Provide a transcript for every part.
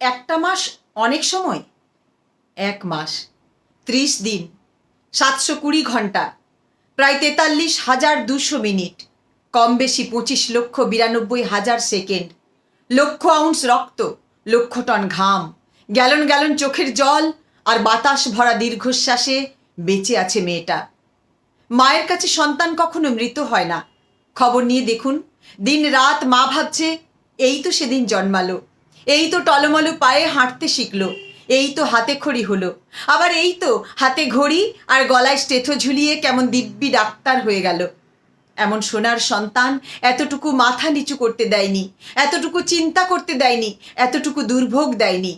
একটা মাস অনেক সময়? এক মাস। ত্রিশ দিন। সাতশো কুড়ি ঘণ্টা। প্রায় তেতাল্লিশ হাজার দুশো মিনিট। কম বেশি পঁচিশ লক্ষ বিরানব্বই হাজার সেকেন্ড। লক্ষ আউন্স রক্ত, লক্ষ টন ঘাম। গ্যালন গ্যালন চোখের জল আর বাতাস ভরা দীর্ঘশ্বাসে বেঁচে আছে মেয়েটা। মায়ের কাছে সন্তান কখনো মৃত হয় না। খবর নিয়ে দেখুন দিন রাত মা ভাবছে, এই তো সেদিন জন্মালো। এই তো টলমলো পায়ে হাঁটতে শিখলো, এই তো হাতে খড়ি হলো, আবার এই তো হাতে ঘড়ি আর গলায় স্টেথো ঝুলিয়ে কেমন দিব্যি ডাক্তার হয়ে গেল। এমন সোনার সন্তান এতটুকু মাথা নিচু করতে দেয়নি, এতটুকু চিন্তা করতে দেয়নি, এতটুকু দুর্ভোগ দেয়নি।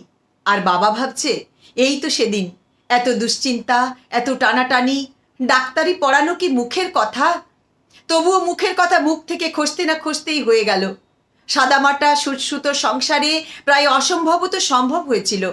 আর বাবা ভাবছে, এই তো সেদিন, এত দুশ্চিন্তা, এত টানাটানি, ডাক্তারি পড়ানো কি মুখের কথা? তবুও মুখের কথা মুখ থেকে খসতে না খসতেই হয়ে গেল। সাদামাটা সুটসুতো সংসারে প্রায় অসম্ভবত সম্ভব হয়েছিল।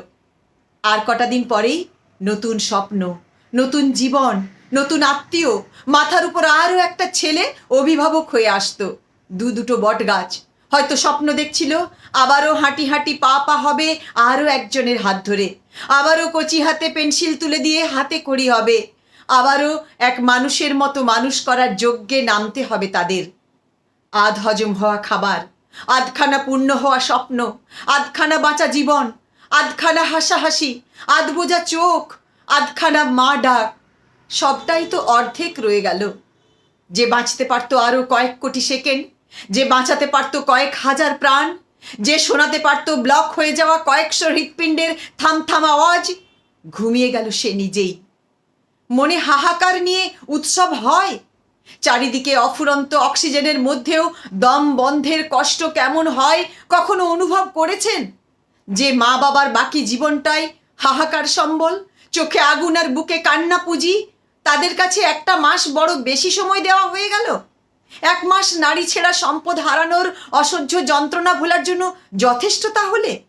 আর কটা দিন পরেই নতুন স্বপ্ন, নতুন জীবন, নতুন আত্মীয়, মাথার উপর আরও একটা ছেলে অভিভাবক হয়ে আসতো। দু দুটো বট গাছ হয়তো স্বপ্ন দেখছিল, আবারও হাঁটি হাঁটি পা পা হবে আরও একজনের হাত ধরে। আবারও কচি হাতে পেন্সিল তুলে দিয়ে হাতে করি হবে। আবারও এক মানুষের মতো মানুষ করার যজ্ঞে নামতে হবে তাদের। আধ হজম হওয়া খাবার আধখানা পূর্ণ হওয়া স্বপ্ন, আধখানা বাঁচা জীবন, আধখানা হাসাহাসি আধ বোঝা চোখ, আধখানা মা ডাক সবটাই তো অর্ধেক রয়ে গেল। যে বাঁচতে পারতো আরও কয়েক কোটি সেকেন্ড, যে বাঁচাতে পারতো কয়েক হাজার প্রাণ, যে শোনাতে পারতো ব্লক হয়ে যাওয়া কয়েকশো হৃৎপিণ্ডের থামথাম আওয়াজ, ঘুমিয়ে গেল সে নিজেই। মনে হাহাকার নিয়ে উৎসব হয় চারিদিকে অফুরন্ত অক্সিজেনের মধ্যেও দম বন্ধের কষ্ট কেমন হয় কখনো অনুভব করেছেন? যে মা বাবার বাকি জীবনটাই হাহাকার সম্বল, চোখে আগুন আর বুকে কান্না পুঁজি, তাদের কাছে একটা মাস বড় বেশি সময় দেওয়া হয়ে গেল? এক মাস নারী ছেঁড়া সম্পদ হারানোর অসহ্য যন্ত্রণা ভোলার জন্য যথেষ্ট তাহলে?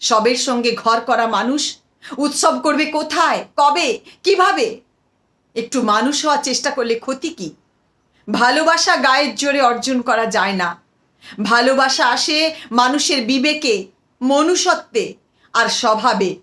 সবের সঙ্গে ঘর করা মানুষ, উৎসব করবে কোথায়? কবে? কীভাবে? একটু মানুষ হওয়ার চেষ্টা করলে ক্ষতি কি? ভালোবাসা গায়ের জোরে অর্জন করা যায় না। ভালোবাসা আসে মানুষের বিবেকে, মনুষ্যত্বে আর স্বভাবে।